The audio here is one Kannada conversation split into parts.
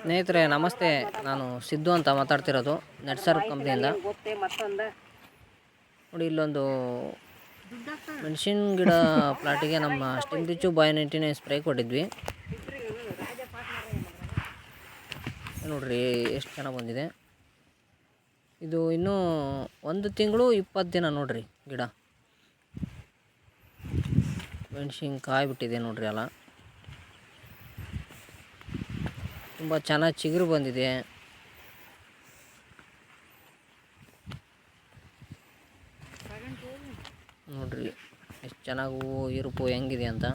ಸ್ನೇಹಿತರೆ, ನಮಸ್ತೆ. ನಾನು ಸಿದ್ದು ಅಂತ ಮಾತಾಡ್ತಿರೋದು ನೆಟ್ಸರ್ ಕಂಪ್ನಿಯಿಂದ. ನೋಡಿ, ಇಲ್ಲೊಂದು ಮೆಣಸಿನ ಗಿಡ ಪ್ಲಾಟಿಗೆ ನಮ್ಮ ಸ್ಟಿಮ್ ರಿಚು ಬಾಯ್ ನೈಂಟಿನ ಸ್ಪ್ರೇ ಕೊಟ್ಟಿದ್ವಿ. ನೋಡ್ರಿ, ಎಷ್ಟು ಚೆನ್ನಾಗಿ ಬಂದಿದೆ. ಇದು ಇನ್ನೂ ಒಂದು ತಿಂಗಳು ಇಪ್ಪತ್ತು ದಿನ ನೋಡ್ರಿ ಗಿಡ. ಮೆಣಸಿನ್ಕಾಯಿ ಬಿಟ್ಟಿದೆ ನೋಡ್ರಿ ಅಲ್ಲ. ತುಂಬ ಚೆನ್ನಾಗಿ ಚಿಗುರು ಬಂದಿದೆ. ನೋಡ್ರಿ, ಎಷ್ಟು ಚೆನ್ನಾಗಿ ಹೂವು ಇರುಪು ಹೆಂಗಿದೆ ಅಂತ.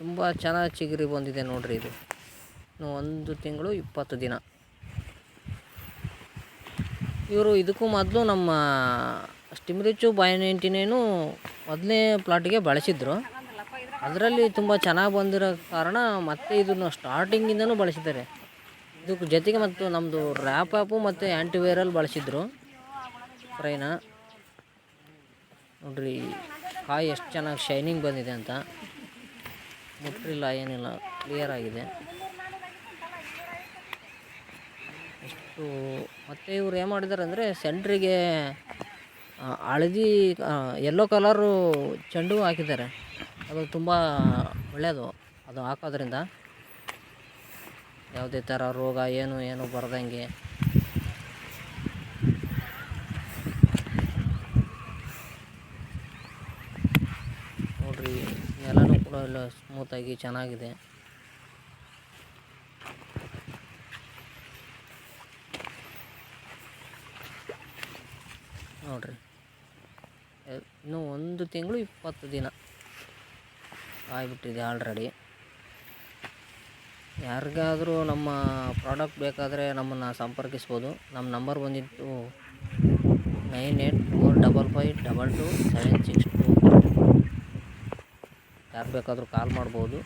ತುಂಬ ಚೆನ್ನಾಗಿ ಚಿಗುರಿ ಬಂದಿದೆ ನೋಡ್ರಿ ಇದು. ಒಂದು ತಿಂಗಳು ಇಪ್ಪತ್ತು ದಿನ. ಇವರು ಇದಕ್ಕೂ ಮೊದಲು ನಮ್ಮ ಸ್ಟಿಮ್ರಿಚು ಬಾಯ್ ನೈಂಟಿನೇನು ಮೊದಲನೇ ಪ್ಲಾಟಿಗೆ ಬಳಸಿದ್ರು. ಅದರಲ್ಲಿ ತುಂಬ ಚೆನ್ನಾಗಿ ಬಂದಿರೋ ಕಾರಣ ಮತ್ತೆ ಇದನ್ನು ಸ್ಟಾರ್ಟಿಂಗಿಂದನೂ ಬಳಸಿದ್ದಾರೆ. ಇದಕ್ಕೆ ಜೊತೆಗೆ ಮತ್ತು ನಮ್ಮದು ರ್ಯಾಪ್ ಆ್ಯಪು ಮತ್ತು ಆ್ಯಂಟಿವೈರಲ್ ಬಳಸಿದ್ರು. ಸ್ಪ್ರೈನ ನೋಡ್ರಿ, ಕಾಯಿ ಎಷ್ಟು ಚೆನ್ನಾಗಿ ಶೈನಿಂಗ್ ಬಂದಿದೆ ಅಂತ. ಮುಟ್ಟಿಲ್ಲ ಏನಿಲ್ಲ ಕ್ಲಿಯರ್ ಆಗಿದೆ. ಎಷ್ಟು ಮತ್ತು ಇವ್ರು ಏನು ಮಾಡಿದ್ದಾರೆ ಅಂದರೆ ಸೆಂಟ್ರಿಗೆ ಹಳದಿ ಯೆಲ್ಲೋ ಕಲರು ಚೆಂಡು ಹಾಕಿದ್ದಾರೆ. ಅದು ತುಂಬ ಒಳ್ಳೆಯದು. ಅದು ಹಾಕೋದ್ರಿಂದ ಯಾವುದೇ ಥರ ರೋಗ ಏನು ಏನು ಬರದಂಗೆ. ನೋಡ್ರಿ ಎಲ್ಲನೂ ಕೂಡ ಎಲ್ಲ ಸ್ಮೂತಾಗಿ ಚೆನ್ನಾಗಿದೆ. ನೋಡ್ರಿ. ಇನ್ನು ಒಂದು ತಿಂಗಳು ಇಪ್ಪತ್ತು ದಿನ ಆಗಿಬಿಟ್ಟಿದೆ ಆಲ್ರೆಡಿ ಯಾರಿಗಾದರೂ ನಮ್ಮ ಪ್ರಾಡಕ್ಟ್ ಬೇಕಾದರೆ ನಮ್ಮನ್ನು ಸಂಪರ್ಕಿಸ್ಬೋದು. ನಮ್ಮ ನಂಬರ್ ಬಂದಿತ್ತು nine eight four double five double two seven six two ಯಾರು ಬೇಕಾದರೂ ಕಾಲ್ ಮಾಡ್ಬೋದು.